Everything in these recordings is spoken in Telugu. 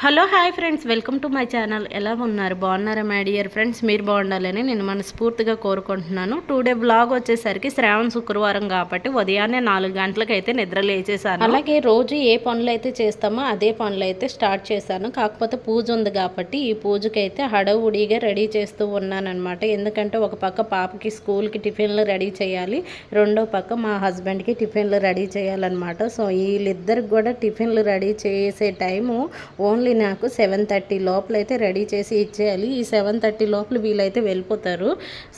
Hello hi friends. Welcome to my channel. ఎలా ఉన్నారు? బాగున్నారా మై డియర్ ఫ్రెండ్స్? మీరు బాగుండాలని నేను మనస్ఫూర్తిగా కోరుకుంటున్నాను. టూ డే బ్లాగ్ వచ్చేసరికి శ్రావణ శుక్రవారం కాబట్టి ఉదయాన్నే నాలుగు గంటలకు అయితే నిద్ర లేచేసాను అలాగే రోజు ఏ పనులు అయితే చేస్తామో అదే పనులు అయితే స్టార్ట్ చేశాను. కాకపోతే పూజ ఉంది కాబట్టి ఈ పూజకైతే హడవుడిగా రెడీ చేస్తూ ఉన్నానమాట ఎందుకంటే ఒక పక్క పాపకి స్కూల్కి టిఫిన్లు రెడీ చేయాలి రెండో పక్క మా హస్బెండ్కి టిఫిన్లు రెడీ చేయాలన్నమాట. సో వీళ్ళిద్దరికి కూడా టిఫిన్లు రెడీ చేసే టైము ఓన్లీ నాకు సెవెన్ థర్టీ లోపల అయితే రెడీ చేసి ఇచ్చేయాలి. ఈ సెవెన్ థర్టీ లోపల వీలైతే వెళ్ళిపోతారు.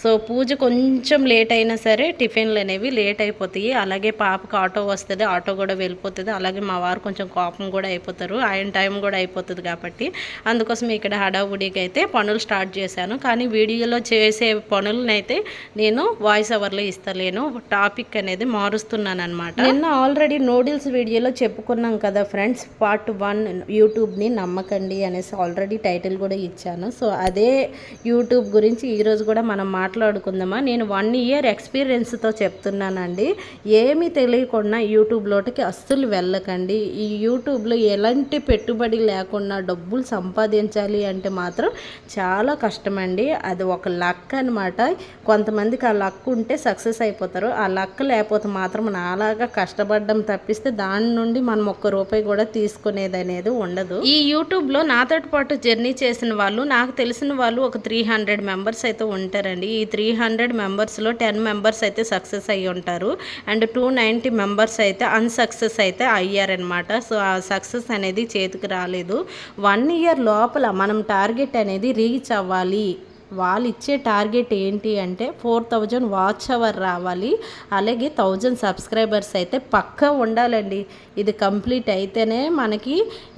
సో పూజ కొంచెం లేట్ అయినా సరే టిఫిన్లు అనేవి లేట్ అయిపోతాయి. అలాగే పాపకి ఆటో వస్తుంది ఆటో కూడా వెళ్ళిపోతుంది. అలాగే మా వారు కొంచెం కోపం కూడా అయిపోతారు. ఆయన టైం కూడా అయిపోతుంది కాబట్టి అందుకోసం ఇక్కడ హడావుడికి అయితే పనులు స్టార్ట్ చేశాను. కానీ వీడియోలో చేసే పనులనైతే నేను వాయిస్ ఓవర్లో ఇస్తలేను. టాపిక్ అనేది మారుస్తున్నాను అనమాట నిన్న ఆల్రెడీ నూడిల్స్ వీడియోలో చెప్పుకున్నాం కదా ఫ్రెండ్స్ పార్ట్ వన్ యూట్యూబ్ని నమ్మకండి అనేసి ఆల్రెడీ టైటిల్ కూడా ఇచ్చాను. సో అదే యూట్యూబ్ గురించి ఈరోజు కూడా మనం మాట్లాడుకుందామా? నేను వన్ ఇయర్ ఎక్స్పీరియన్స్తో చెప్తున్నానండి. ఏమీ తెలియకుండా యూట్యూబ్లోకి అస్సలు వెళ్ళకండి. ఈ యూట్యూబ్లో ఎలాంటి పెట్టుబడి లేకుండా డబ్బులు సంపాదించాలి అంటే మాత్రం చాలా కష్టమండి. అది ఒక లక్ అనమాట కొంతమందికి ఆ లక్ ఉంటే సక్సెస్ అయిపోతారు. ఆ లక్ లేకపోతే మాత్రం నాలాగా కష్టపడడం తప్పిస్తే దాని నుండి మనం ఒక్క రూపాయి కూడా తీసుకునేది అనేది ఉండదు. ఈ యూట్యూబ్లో నాతో పాటు జర్నీ చేసిన వాళ్ళు నాకు తెలిసిన వాళ్ళు ఒక త్రీ హండ్రెడ్ మెంబర్స్ అయితే ఉంటారండి. ఈ త్రీ హండ్రెడ్ మెంబర్స్లో టెన్ మెంబర్స్ అయితే సక్సెస్ అయ్యి ఉంటారు. అండ్ టూ నైంటీ మెంబర్స్ అయితే అన్సక్సెస్ అయితే అయ్యారనమాట సో ఆ సక్సెస్ అనేది చేతికి రాలేదు. వన్ ఇయర్ లోపల మనం టార్గెట్ అనేది రీచ్ అవ్వాలి. వాళ్ళు ఇచ్చే టార్గెట్ ఏంటి అంటే ఫోర్ థౌజండ్ వాచ్ అవర్ రావాలి. అలాగే థౌజండ్ సబ్స్క్రైబర్స్ అయితే పక్కా ఉండాలండి. ఇది కంప్లీట్ అయితేనే మనకి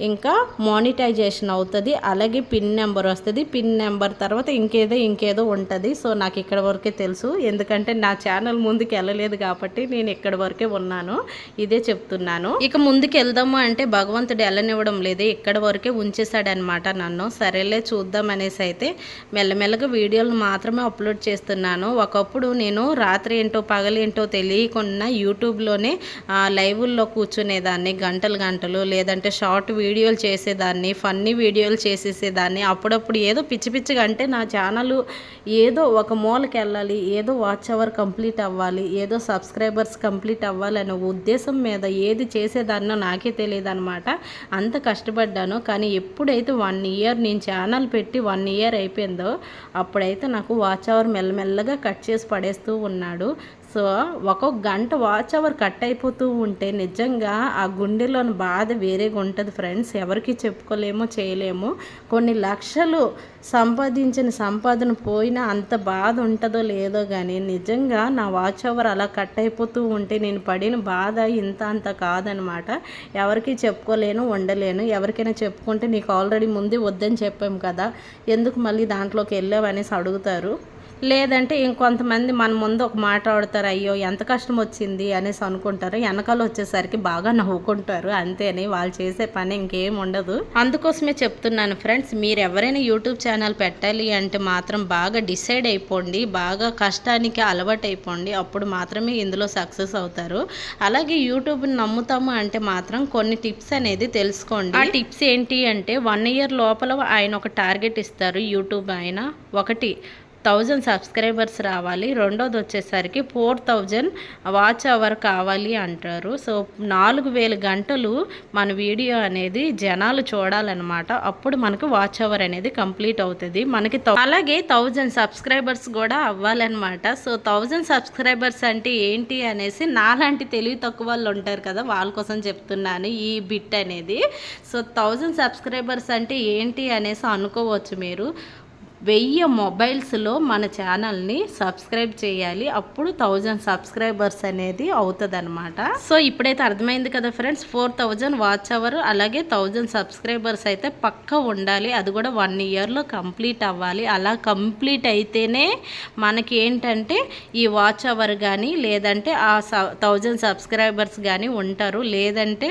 ఇంకా మానిటైజేషన్ అవుతుంది. అలాగే పిన్ నెంబర్ వస్తుంది. పిన్ నెంబర్ తర్వాత ఇంకేదో ఇంకేదో ఉంటుంది. సో నాకు ఇక్కడ వరకే తెలుసు. ఎందుకంటే నా ఛానల్ ముందుకు వెళ్ళలేదు కాబట్టి నేను ఇక్కడ వరకే ఉన్నాను. ఇదే చెప్తున్నాను. ఇక ముందుకు వెళ్దాము అంటే భగవంతుడు వెళ్ళనివ్వడం లేదు. ఇక్కడ వరకే ఉంచేశాడనమాట నన్ను. సరేలే చూద్దాం అనేసి అయితే మెల్లమెల్లగా వీడియోలు మాత్రమే అప్లోడ్ చేస్తున్నాను. ఒకప్పుడు నేను రాత్రి ఏంటో పగలేంటో తెలియకుండా యూట్యూబ్లోనే లైవ్ల్లో కూర్చునేదాన్ని గంటలు గంటలు లేదంటే షార్ట్ వీడియోలు చేసేదాన్ని ఫన్నీ వీడియోలు చేసేసేదాన్ని. అప్పుడప్పుడు ఏదో పిచ్చి పిచ్చిగా అంటే నా ఛానల్ ఏదో ఒక మూలకి వెళ్ళాలి ఏదో వాచ్ అవర్ కంప్లీట్ అవ్వాలి ఏదో సబ్స్క్రైబర్స్ కంప్లీట్ అవ్వాలనే ఉద్దేశం మీద ఏది చేసేదాన్నో నాకే తెలియదు అనమాట అంత కష్టపడ్డాను. కానీ ఎప్పుడైతే వన్ ఇయర్ నేను ఛానల్ పెట్టి వన్ ఇయర్ అయిపోయిందో అప్పుడైతే నాకు వాచ్ అవర్ మెల్లమెల్లగా కట్ చేసి పడేస్తూ ఉన్నాడు. సో ఒక్కొక్క గంట వాచ్ అవర్ కట్ అయిపోతూ ఉంటే నిజంగా ఆ గుండెలోని బాధ వేరేగా ఉంటుంది ఫ్రెండ్స్ ఎవరికి చెప్పుకోలేము చేయలేము. కొన్ని లక్షలు సంపాదించిన సంపాదన పోయినా అంత బాధ ఉంటుందో లేదో కానీ నిజంగా నా వాచ్ అవర్ అలా కట్ అయిపోతూ ఉంటే నేను పడిన బాధ ఇంత అంత కాదనమాట. ఎవరికి చెప్పుకోలేను ఉండలేను. ఎవరికైనా చెప్పుకుంటే నీకు ఆల్రెడీ ముందే వద్దని చెప్పాము కదా. ఎందుకు మళ్ళీ దాంట్లోకి వెళ్ళావు అనేసి అడుగుతారు. లేదంటే ఇంకొంతమంది మన ముందు ఒక మాట ఆడతారు అయ్యో ఎంత కష్టం వచ్చింది అనేసి అనుకుంటారు. వెనకాల వచ్చేసరికి బాగా నవ్వుకుంటారు. అంతేని వాళ్ళు చేసే పని ఇంకేం ఉండదు. అందుకోసమే చెప్తున్నాను ఫ్రెండ్స్ మీరు ఎవరైనా యూట్యూబ్ ఛానల్ పెట్టాలి అంటే మాత్రం బాగా డిసైడ్ అయిపోండి బాగా కష్టానికి అలవాటు అయిపోండి. అప్పుడు మాత్రమే ఇందులో సక్సెస్ అవుతారు. అలాగే యూట్యూబ్ని నమ్ముతాము అంటే మాత్రం కొన్ని టిప్స్ అనేది తెలుసుకోండి. ఆ టిప్స్ ఏంటి అంటే వన్ ఇయర్ లోపల ఆయన ఒక టార్గెట్ ఇస్తారు యూట్యూబ్ ఆయన ఒకటి. థౌజండ్ సబ్స్క్రైబర్స్ రావాలి. రెండోది వచ్చేసరికి ఫోర్ థౌజండ్ వాచ్ అవర్ కావాలి అంటారు. సో నాలుగు వేల గంటలు మన వీడియో అనేది జనాలు చూడాలన్నమాట. అప్పుడు మనకు వాచ్ అవర్ అనేది కంప్లీట్ అవుతుంది. మనకి అలాగే థౌజండ్ సబ్స్క్రైబర్స్ కూడా అవ్వాలన్నమాట. సో థౌజండ్ సబ్స్క్రైబర్స్ అంటే ఏంటి అనేసి నాలాంటి తెలివి తక్కువ వాళ్ళు ఉంటారు కదా వాళ్ళ కోసం చెప్తున్నాను ఈ బిట్ అనేది. సో థౌజండ్ సబ్స్క్రైబర్స్ అంటే ఏంటి అనేసి అనుకోవచ్చు మీరు. వెయ్యి మొబైల్స్లో మన ఛానల్ని సబ్స్క్రైబ్ చేయాలి. అప్పుడు థౌజండ్ సబ్స్క్రైబర్స్ అనేది అవుతుంది అనమాట సో ఇప్పుడైతే అర్థమైంది కదా friends four thousand watch hour అలాగే థౌజండ్ సబ్స్క్రైబర్స్ అయితే పక్క ఉండాలి. అది కూడా వన్ ఇయర్లో కంప్లీట్ అవ్వాలి. అలా కంప్లీట్ అయితేనే మనకి ఏంటంటే ఈ వాచ్ అవర్ కానీ లేదంటే ఆ థౌజండ్ సబ్స్క్రైబర్స్ కానీ ఉంటారు. లేదంటే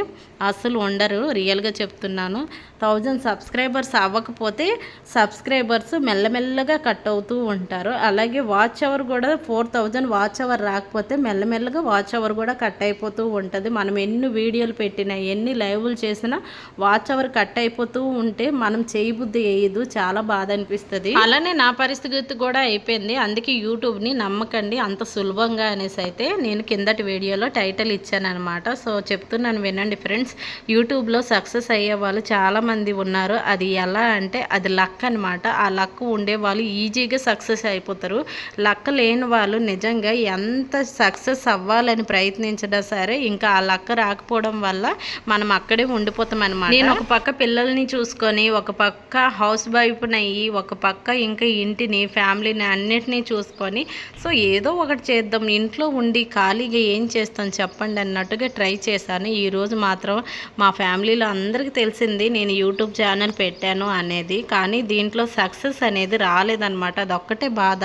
అసలు ఉండరు. రియల్గా చెప్తున్నాను. థౌజండ్ సబ్స్క్రైబర్స్ అవ్వకపోతే సబ్స్క్రైబర్స్ మెల్లమెల్లగా కట్ అవుతూ ఉంటారు. అలాగే వాచ్ అవర్ కూడా ఫోర్ థౌజండ్ వాచ్ అవర్ రాకపోతే మెల్లమెల్లగా వాచ్ అవర్ కూడా కట్ అయిపోతూ ఉంటుంది. మనం ఎన్ని వీడియోలు పెట్టినా ఎన్ని లైవ్లు చేసినా వాచ్ అవర్ కట్ అయిపోతూ ఉంటే మనం చేయబుద్ధి వేయదు. చాలా బాధ అనిపిస్తుంది. అలానే నా పరిస్థితి కూడా అయిపోయింది. అందుకే యూట్యూబ్ని నమ్మకండి. అంత సులభంగా అనేసి అయితే నేను కిందటి వీడియోలో టైటిల్ ఇచ్చాను అనమాట సో చెప్తున్నాను వినండి ఫ్రెండ్స్. యూట్యూబ్లో సక్సెస్ అయ్యే వాళ్ళు చాలామంది ఉన్నారు. అది ఎలా అంటే అది లక్ అనమాట ఆ లక్ ఉండే వాళ్ళు ఈజీగా సక్సెస్ అయిపోతారు. లక్ లేని వాళ్ళు నిజంగా ఎంత సక్సెస్ అవ్వాలని ప్రయత్నించినా సరే ఇంకా ఆ లక్ రాకపోవడం వల్ల మనం అక్కడే ఉండిపోతాం అనమాట నేను ఒక పక్క పిల్లల్ని చూసుకొని ఒక పక్క హౌస్ వైఫ్నయ్యి ఒక పక్క ఇంకా ఇంటిని ఫ్యామిలీని అన్నిటినీ చూసుకొని సో ఏదో ఒకటి చేద్దాం. ఇంట్లో ఉండి ఖాళీగా ఏం చేస్తాం చెప్పండి అన్నట్టుగా ట్రై చేశాను. ఈరోజు మాత్రం మా ఫ్యామిలీలో అందరికీ తెలిసింది నేను యూట్యూబ్ ఛానల్ పెట్టాను అనేది. కానీ దీంట్లో సక్సెస్ అనేది రాలేదనమాట అదొక్కటే బాధ.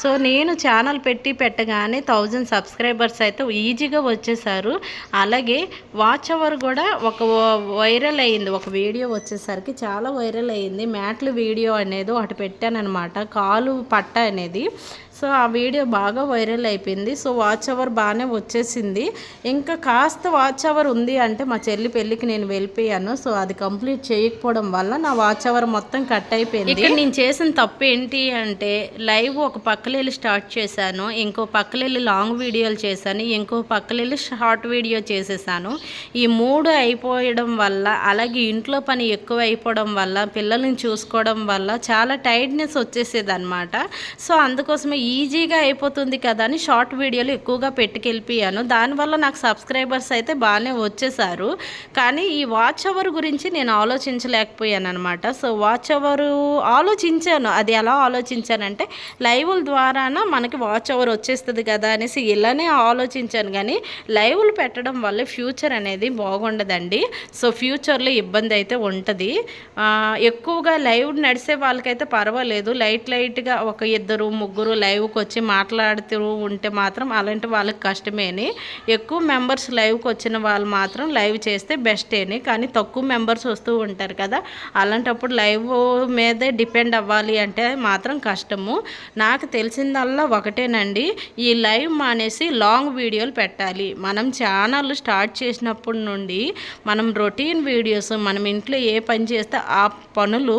సో నేను ఛానల్ పెట్టి పెట్టగానే థౌజండ్ సబ్స్క్రైబర్స్ అయితే ఈజీగా వచ్చేసారు. అలాగే వాచ్ అవర్ కూడా ఒక వైరల్ అయ్యింది. ఒక వీడియో వచ్చేసరికి చాలా వైరల్ అయ్యింది. మ్యాట్లు వీడియో అనేది ఒకటి పెట్టానమాట కాలు పట్ట అనేది. సో ఆ వీడియో బాగా వైరల్ అయిపోయింది. సో వాచ్ అవర్ బాగానే వచ్చేసింది. ఇంకా కాస్త వాచ్ అవర్ ఉంది అంటే మా చెల్లి పెళ్ళికి నేను వెళ్ళిపోయాను. సో అది కంప్లీట్ చేయకపోవడం వల్ల నా వాచ్ అవర్ మొత్తం కట్ అయిపోయింది. ఇక్కడ నేను చేసిన తప్పు ఏంటి అంటే లైవ్ ఒక పక్కలేళ్ళు స్టార్ట్ చేశాను. ఇంకో పక్కలేళ్ళు లాంగ్ వీడియోలు చేశాను. ఇంకో పక్కలేళ్ళు షార్ట్ వీడియో చేసేసాను. ఈ మూడు అయిపోయడం వల్ల అలాగే ఇంట్లో పని ఎక్కువ అయిపోవడం వల్ల పిల్లల్ని చూసుకోవడం వల్ల చాలా టైర్డ్నెస్ వచ్చేసేది అనమాట సో అందుకోసమే ఈజీగా అయిపోతుంది కదా అని షార్ట్ వీడియోలు ఎక్కువగా పెట్టుకెళ్ళిపోయాను. దానివల్ల నాకు సబ్స్క్రైబర్స్ అయితే బాగానే వచ్చేసారు కానీ ఈ వాచ్ అవర్ గురించి నేను ఆలోచించలేకపోయాను అనమాట సో వాచ్ అవర్ ఆలోచించాను. అది ఎలా ఆలోచించానంటే లైవ్ల ద్వారాన మనకి వాచ్ అవర్ వచ్చేస్తుంది కదా అనేసి ఇలానే ఆలోచించాను. కానీ లైవ్లు పెట్టడం వల్ల ఫ్యూచర్ అనేది బాగుండదండి. సో ఫ్యూచర్లో ఇబ్బంది అయితే ఉంటుంది. ఎక్కువగా లైవ్ నడిసే వాళ్ళకైతే పర్వాలేదు. లైట్ లైట్గా ఒక ఇద్దరు ముగ్గురు లైవ్ లైవ్కి వచ్చి మాట్లాడుతూ ఉంటే మాత్రం అలాంటి వాళ్ళకి కష్టమేని. ఎక్కువ మెంబర్స్ లైవ్కి వచ్చిన వాళ్ళు మాత్రం లైవ్ చేస్తే బెస్టేని. కానీ తక్కువ మెంబర్స్ వస్తూ ఉంటారు కదా అలాంటప్పుడు లైవ్ మీదే డిపెండ్ అవ్వాలి అంటే మాత్రం కష్టము. నాకు తెలిసిందల్లా ఒకటేనండి ఈ లైవ్ మానేసి లాంగ్ వీడియోలు పెట్టాలి. మనం ఛానల్ స్టార్ట్ చేసినప్పటి నుండి మనం రొటీన్ వీడియోస్ మనం ఇంట్లో ఏ పని చేస్తే ఆ పనులు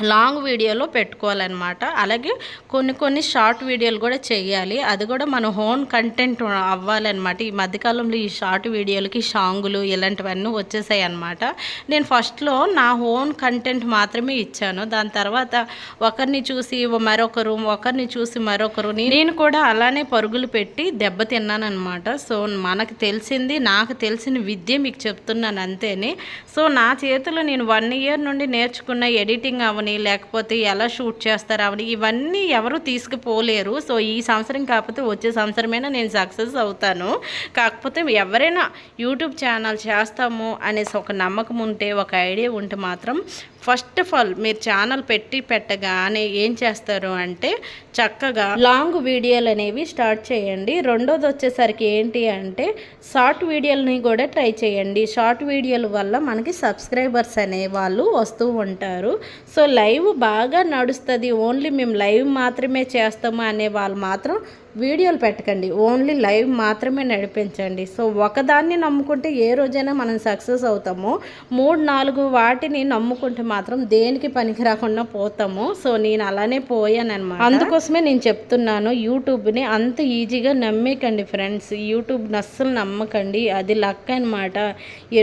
లాంగ్ వీడియోలో పెట్టుకోవాలన్నమాట. అలాగే కొన్ని కొన్ని షార్ట్ వీడియోలు కూడా చేయాలి. అది కూడా మన హోన్ కంటెంట్ అవ్వాలన్నమాట. ఈ మధ్యకాలంలో ఈ షార్ట్ వీడియోలకి షాంగులు ఇలాంటివన్నీ వచ్చేసాయి అనమాట నేను ఫస్ట్లో నా హోన్ కంటెంట్ మాత్రమే ఇచ్చాను. దాని తర్వాత ఒకరిని చూసి మరొకరు ఒకరిని చూసి మరొకరు. నేను కూడా అలానే పరుగులు పెట్టి దెబ్బతిన్నాను అనమాట సో మనకు తెలిసింది నాకు తెలిసిన విద్య మీకు చెప్తున్నాను అంతేని. సో నా చేతిలో నేను వన్ ఇయర్ నుండి నేర్చుకున్న ఎడిటింగ్ అవ్వ అవని లేకపోతే ఎలా షూట్ చేస్తారు అవని ఇవన్నీ ఎవరు తీసుకుపోలేరు. సో ఈ సంవత్సరం కాకపోతే వచ్చే సంవత్సరమైనా నేను సక్సెస్ అవుతాను. కాకపోతే ఎవరైనా యూట్యూబ్ ఛానల్ చేస్తాము అనేసి ఒక నమ్మకం ఉంటే ఒక ఐడియా ఉంటే మాత్రం ఫస్ట్ ఆఫ్ ఆల్ మీరు ఛానల్ పెట్టి పెట్టగానే ఏం చేస్తారు అంటే చక్కగా లాంగ్ వీడియోలు అనేవి స్టార్ట్ చేయండి. రెండోది వచ్చేసరికి ఏంటి అంటే షార్ట్ వీడియోలని కూడా ట్రై చేయండి. షార్ట్ వీడియోల వల్ల మనకి సబ్స్క్రైబర్స్ అనే వాళ్ళు వస్తూ ఉంటారు. సో లైవ్ బాగా నడుస్తుంది. ఓన్లీ మేము లైవ్ మాత్రమే చేస్తాము అనే వాళ్ళు మాత్రం వీడియోలు పెట్టకండి. ఓన్లీ లైవ్ మాత్రమే నడిపించండి. సో ఒకదాన్ని నమ్ముకుంటే ఏ రోజైనా మనం సక్సెస్ అవుతాము. మూడు నాలుగు వాటిని నమ్ముకుంటే మాత్రం దేనికి పనికి రాకుండా పోతాము. సో నేను అలానే పోయానమాట అందుకోసమే నేను చెప్తున్నాను యూట్యూబ్ని అంత ఈజీగా నమ్మేకండి ఫ్రెండ్స్. యూట్యూబ్ని అస్సలు నమ్మకండి. అది లక్ అనమాట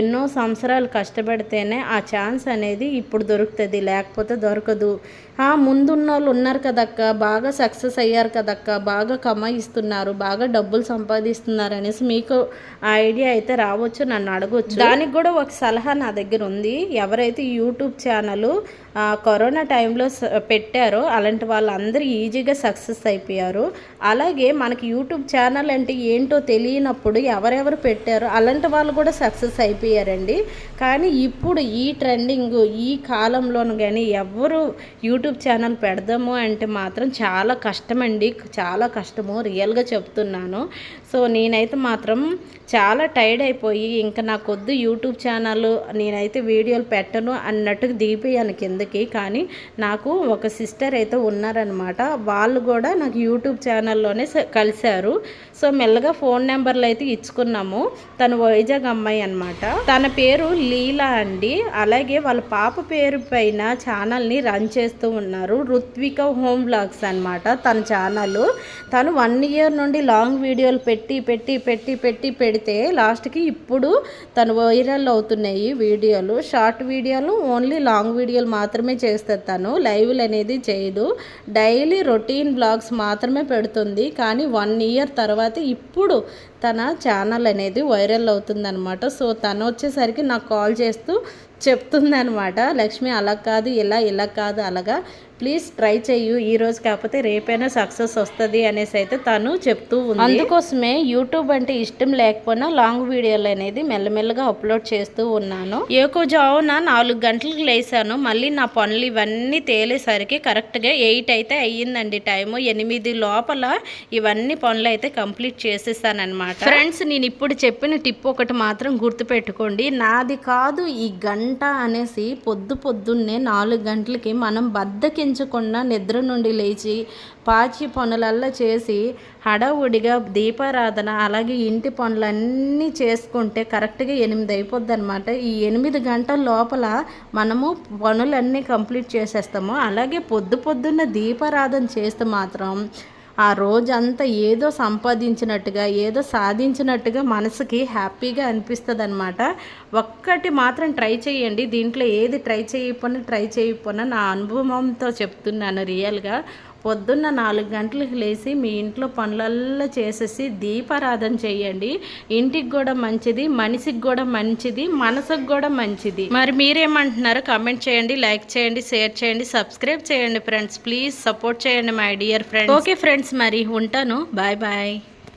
ఎన్నో సంవత్సరాలు కష్టపడితేనే ఆ ఛాన్స్ అనేది ఇప్పుడు దొరుకుతుంది లేకపోతే దొరకదు. ముందున్న వాళ్ళు ఉన్నారు కదక్క బాగా సక్సెస్ అయ్యారు కదక్క బాగా కమాయిస్తున్నారు బాగా డబ్బులు సంపాదిస్తున్నారు అనేసి మీకు ఐడియా అయితే రావచ్చు నన్ను అడగవచ్చు దానికి కూడా ఒక సలహా నా దగ్గర ఉంది. ఎవరైతే యూట్యూబ్ ఛానల్ కరోనా టైంలో పెట్టారో. అలాంటి వాళ్ళందరూ ఈజీగా సక్సెస్ అయిపోయారు. అలాగే మనకి యూట్యూబ్ ఛానల్ అంటే ఏంటో తెలియనప్పుడు ఎవరెవరు పెట్టారో అలాంటి వాళ్ళు కూడా సక్సెస్ అయిపోయారండి. కానీ ఇప్పుడు ఈ ట్రెండింగ్ ఈ కాలంలోనూ కానీ ఎవరు యూట్యూబ్ ఛానల్ పెడదాము అంటే మాత్రం చాలా కష్టమండి. చాలా కష్టము. రియల్గా చెప్తున్నాను. సో నేనైతే మాత్రం చాలా టైర్డ్ అయిపోయి ఇంకా నాకొద్దు యూట్యూబ్ ఛానల్ నేనైతే వీడియోలు పెట్టను అన్నట్టుగా దిగిపోయాను కిందకి. కానీ నాకు ఒక సిస్టర్ అయితే ఉన్నారనమాట వాళ్ళు కూడా నాకు యూట్యూబ్ ఛానల్లోనే కలిశారు. సో మెల్లగా ఫోన్ నెంబర్లు అయితే ఇచ్చుకున్నాము. తను వైజాగ్ అమ్మాయి అనమాట తన పేరు లీలా అండి. అలాగే వాళ్ళ పాప పేరు పైన ఛానల్ని రన్ చేస్తూ ఉన్నారు. రుత్విక హోమ్ బ్లాగ్స్ అనమాట తన ఛానల్. తను వన్ ఇయర్ నుండి లాంగ్ వీడియోలు పెట్టి పెట్టి పెట్టి పెట్టి పెడితే లాస్ట్కి ఇప్పుడు తను వైరల్ అవుతున్నాయి వీడియోలు. షార్ట్ వీడియోలు ఓన్లీ లాంగ్ వీడియోలు మాత్రమే చేస్తుంది తను. లైవ్లు అనేది చేయదు. డైలీ రొటీన్ బ్లాగ్స్ మాత్రమే పెడుతుంది. కానీ వన్ ఇయర్ తర్వాత ఇప్పుడు తన ఛానల్ అనేది వైరల్ అవుతుందనమాట సో తను వచ్చేసరికి నాకు కాల్ చేస్తూ చెప్తుందనమాట లక్ష్మి అలా కాదు ఇలా ఇలా కాదు అలాగా. ప్లీజ్ ట్రై చెయ్యు ఈ రోజు కాకపోతే రేపైనా సక్సెస్ వస్తుంది అనేసి అయితే తను చెప్తూ ఉంది. అందుకోసమే యూట్యూబ్ అంటే ఇష్టం లేకపోయినా లాంగ్ వీడియోలు అనేది మెల్లమెల్లగా అప్లోడ్ చేస్తూ ఉన్నాను. ఏకో జావున నాలుగు గంటలకు లేసాను మళ్ళీ నా పనులు ఇవన్నీ తేలేసరికి కరెక్ట్గా ఎయిట్ అయితే అయ్యిందండి టైము. ఎనిమిది లోపల ఇవన్నీ పనులు అయితే కంప్లీట్ చేసేసానమాట ఫ్రెండ్స్ నేను ఇప్పుడు చెప్పిన టిప్ ఒకటి మాత్రం గుర్తుపెట్టుకోండి. నాది కాదు ఈ గంట అనేసి పొద్దు పొద్దున్నే నాలుగు గంటలకి మనం బద్దకించకుండా నిద్ర నుండి లేచి పాచి పనులల్లా చేసి హడావుడిగా దీపారాధన అలాగే ఇంటి పనులన్నీ చేసుకుంటే కరెక్ట్గా ఎనిమిది అయిపోద్ది అనమాట ఈ ఎనిమిది గంటల లోపల మనము పనులన్నీ కంప్లీట్ చేసేస్తాము. అలాగే పొద్దు పొద్దున్న దీపారాధన చేస్తే మాత్రం ఆ రోజంతా ఏదో సంపాదించినట్టుగా ఏదో సాధించినట్టుగా మనసుకి హ్యాపీగా అనిపిస్తుంది అనమాట ఒక్కటి మాత్రం ట్రై చేయండి. దీంట్లో ఏది ట్రై చేయకపోయినా ట్రై చేయకపోయినా నా అనుభవంతో చెప్తున్నాను రియల్గా. పొద్దున్న నాలుగు గంటలకు లేచి మీ ఇంట్లో పనులల్లో చేసేసి దీపారాధన చేయండి. ఇంటికి కూడా మంచిది మనిషికి కూడా మంచిది మనసుకు కూడా మంచిది. మరి మీరేమంటున్నారో కమెంట్ చేయండి లైక్ చేయండి షేర్ చేయండి సబ్స్క్రైబ్ చేయండి ఫ్రెండ్స్ ప్లీజ్ సపోర్ట్ చేయండి my dear friends okay friends మరి ఉంటాను. Bye bye